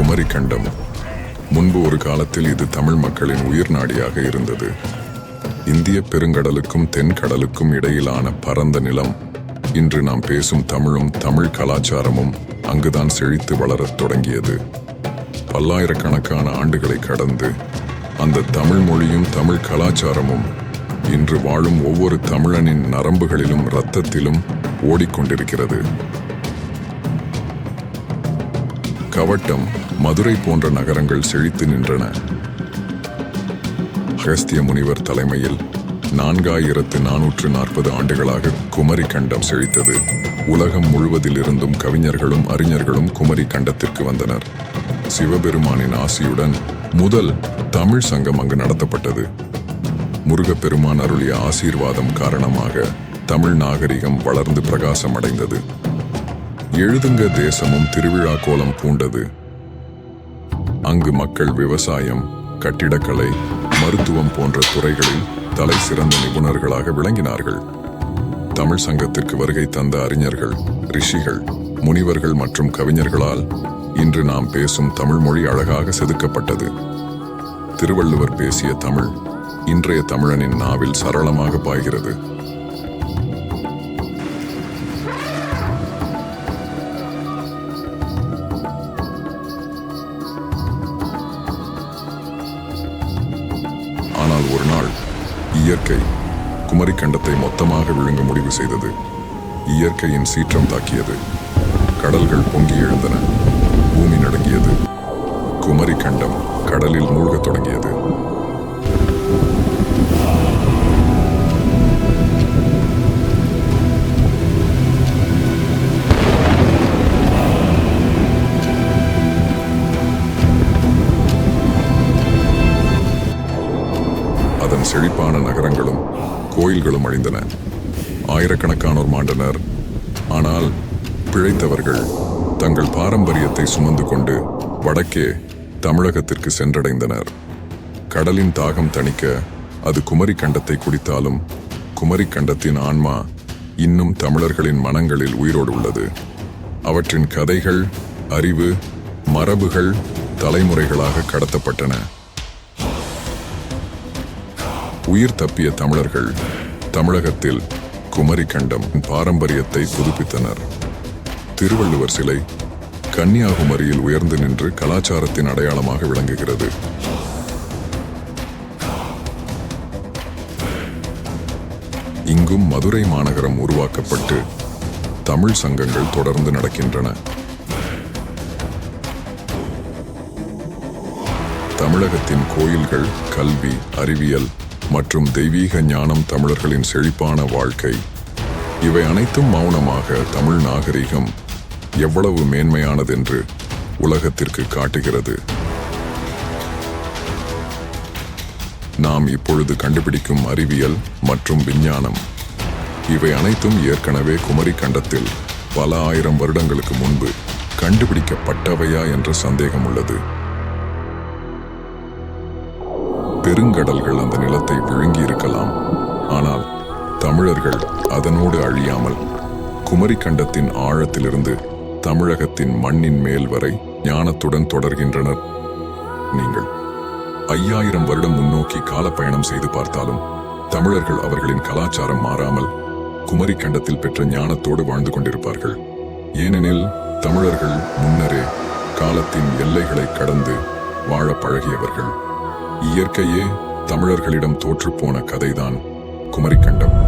குமரிக்கண்டம். முன்பு ஒரு காலத்தில் இது தமிழ் மக்களின் உயிர் நாடியாக இருந்தது. இந்திய பெருங்கடலுக்கும் தென்கடலுக்கும் இடையிலான பரந்த நிலம். இன்று நாம் பேசும் தமிழும் தமிழ் கலாச்சாரமும் அங்குதான் செழித்து வளரத் தொடங்கியது. பல்லாயிரக்கணக்கான ஆண்டுகளை கடந்து அந்த தமிழ் மொழியும் தமிழ் கலாச்சாரமும் இன்று வாழும் ஒவ்வொரு தமிழனின் நரம்புகளிலும் இரத்தத்திலும் ஓடிக்கொண்டிருக்கிறது. கவட்டம் மதுரை போன்ற நகரங்கள் செழித்து நின்றன. அகஸ்திய முனிவர் தலைமையில் நான்காயிரத்து நானூற்று நாற்பது ஆண்டுகளாக குமரி கண்டம் செழித்தது. உலகம் முழுவதிலிருந்தும் கவிஞர்களும் அறிஞர்களும் குமரி கண்டத்திற்கு வந்தனர். சிவபெருமானின் ஆசியுடன் முதல் தமிழ் சங்கம் அங்கு நடத்தப்பட்டது. முருகப்பெருமான் அருளிய ஆசீர்வாதம் காரணமாக தமிழ் நாகரிகம் வளர்ந்து பிரகாசம் அடைந்தது எழுதுங்க தேசமும் திருவிழா கோலம் பூண்டது. அங்கு மக்கள் விவசாயம் கட்டிடக்கலை மருத்துவம் போன்ற துறைகளில் தலை சிறந்த நிபுணர்களாக விளங்கினார்கள். தமிழ் சங்கத்திற்கு வருகை தந்த அறிஞர்கள் ரிஷிகள் முனிவர்கள் மற்றும் கவிஞர்களால் இன்று நாம் பேசும் தமிழ் மொழி அழகாக செதுக்கப்பட்டது. திருவள்ளுவர் பேசிய தமிழ் இன்றைய தமிழனின் நாவில் சரளமாக பாய்கிறது. இயற்கை. குமரி கண்டத்தை மொத்தமாக விழுங்க முடிவு செய்தது. இயற்கையின் சீற்றம் தாக்கியது. கடல்கள் பொங்கி எழுந்தன. பூமி நடுங்கியது. குமரி கண்டம் கடலில் மூழ்கத் தொடங்கியது. செழிப்பான நகரங்களும் கோயில்களும் அழிந்தன. ஆயிரக்கணக்கானோர் மாண்டனர். ஆனால் பிழைத்தவர்கள் தங்கள் பாரம்பரியத்தை சுமந்து கொண்டு வடக்கே தமிழகத்திற்கு சென்றடைந்தனர். கடலின் தாகம் தணிக்க அது குமரி கண்டத்தை குடித்தாலும் குமரி கண்டத்தின் ஆன்மா இன்னும் தமிழர்களின் மனங்களில் உயிரோடு உள்ளது. அவற்றின் கதைகள் அறிவு மரபுகள் தலைமுறைகளாக கடத்தப்பட்டன. உயிர் தப்பிய தமிழர்கள் தமிழகத்தில் குமரி கண்டம் பாரம்பரியத்தை புதுப்பித்தனர். திருவள்ளுவர் சிலை கன்னியாகுமரியில் உயர்ந்து நின்று கலாச்சாரத்தின் அடையாளமாக விளங்குகிறது. இங்கும் மதுரை மாநகரம் உருவாக்கப்பட்டு தமிழ் சங்கங்கள் தொடர்ந்து நடக்கின்றன. தமிழகத்தின் கோயில்கள் கல்வி அறிவியல் மற்றும் தெய்வீக ஞானம் தமிழர்களின் செழிப்பான வாழ்க்கை. இவை அனைத்தும் மௌனமாக தமிழ் நாகரிகம் எவ்வளவு மேன்மையானதென்று உலகத்திற்கு காட்டுகிறது. நாம் இப்பொழுது கண்டுபிடிக்கும் அறிவியல் மற்றும் விஞ்ஞானம். இவை அனைத்தும் ஏற்கனவே குமரி கண்டத்தில் பல ஆயிரம் வருடங்களுக்கு முன்பு கண்டுபிடிக்கப்பட்டவையா என்ற சந்தேகம் உள்ளது. பெருங்கடல்கள் அந்த நிலத்தை விழுங்கி இருக்கலாம் ஆனால் தமிழர்கள் அதனோடு அழியாமல் குமரி கண்டத்தின் ஆழத்திலிருந்து தமிழகத்தின் மண்ணின் மேல் வரை ஞானத்துடன் தொடர்கின்றனர். நீங்கள் ஐயாயிரம் வருடம் முன்னோக்கி காலப்பயணம் செய்து பார்த்தாலும் தமிழர்கள் அவர்களின் கலாச்சாரம் மாறாமல் குமரி கண்டத்தில் பெற்ற ஞானத்தோடு வாழ்ந்து கொண்டிருப்பார்கள். ஏனெனில் தமிழர்கள் முன்னரே காலத்தின் எல்லைகளை கடந்து வாழ பழகியவர்கள். இயற்கையே தமிழர்களிடம் தோற்றுப்போன கதைதான் குமரிக்கண்டம்.